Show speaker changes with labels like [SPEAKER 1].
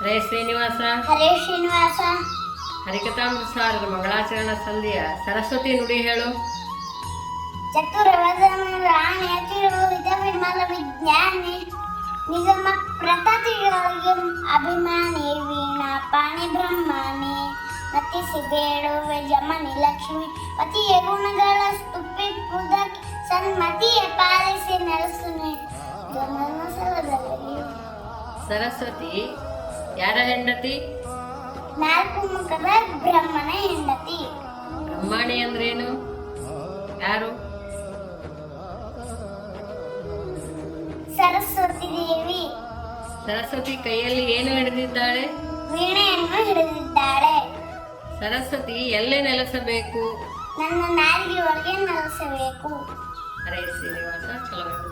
[SPEAKER 1] ಹರೇ ಶ್ರೀನಿವಾಸ
[SPEAKER 2] ಹರೇ ಶ್ರೀನಿವಾಸ
[SPEAKER 1] ಹರಿಕಥಾಮೃತಸಾರದ ಮಂಗಳಾಚರಣ ಸಂಧಿಯ ಸರಸ್ವತಿ ನುಡಿ ಹೇಳು
[SPEAKER 2] ಚತುರವದನ ರಾಣಿ ಅತಿರೋಹಿತ ವಿಮಲ ವಿಜ್ಞಾನಿ ನಿಗಮ ಪ್ರತತಿಗಳಿಗೆ ಅಭಿಮಾನಿ ವೀಣಾ ಪಾಣಿ ಬ್ರಹ್ಮಾನಿ ನತಿಸಿ ಬೇಡುವೆ ಜಮನಿ ಲಕ್ಷ್ಮಿ ಪತಿಯ ಗುಣಗಳ ಸ್ತುತಿ ಪುದಕಿ ಸನ್ಮತಿಯ ಪಾಲಿಸಿ ನೆಲೆಸುನೆ ಜನನ ಸಲದಲ್ಲಿ
[SPEAKER 1] ಸರಸ್ವತಿ ಯಾರ ಹೆಂಡತಿ?
[SPEAKER 2] ನಾಲ್ಕು ಮುಖದ ಬ್ರಹ್ಮನ ಹೆಂಡತಿ.
[SPEAKER 1] ಬ್ರಹ್ಮಾಣಿ ಅಂದ್ರೇನು? ಯಾರು?
[SPEAKER 2] ಸರಸ್ವತಿ ದೇವಿ.
[SPEAKER 1] ಸರಸ್ವತಿ ಕೈಯಲ್ಲಿ ಏನು ಹಿಡಿದಿದ್ದಾಳೆ?
[SPEAKER 2] ವೀಣೆಯನ್ನು ಹಿಡಿದಿದ್ದಾಳೆ.
[SPEAKER 1] ಸರಸ್ವತಿ ಎಲ್ಲೇ ನೆಲೆಸಬೇಕು?
[SPEAKER 2] ನನ್ನ ನಾಲಿಗೆ ಒಳಗೆ ನೆಲೆಸಬೇಕು.
[SPEAKER 1] ಅರೆ ಶ್ರೀನಿವಾಸ ಚಲೋ.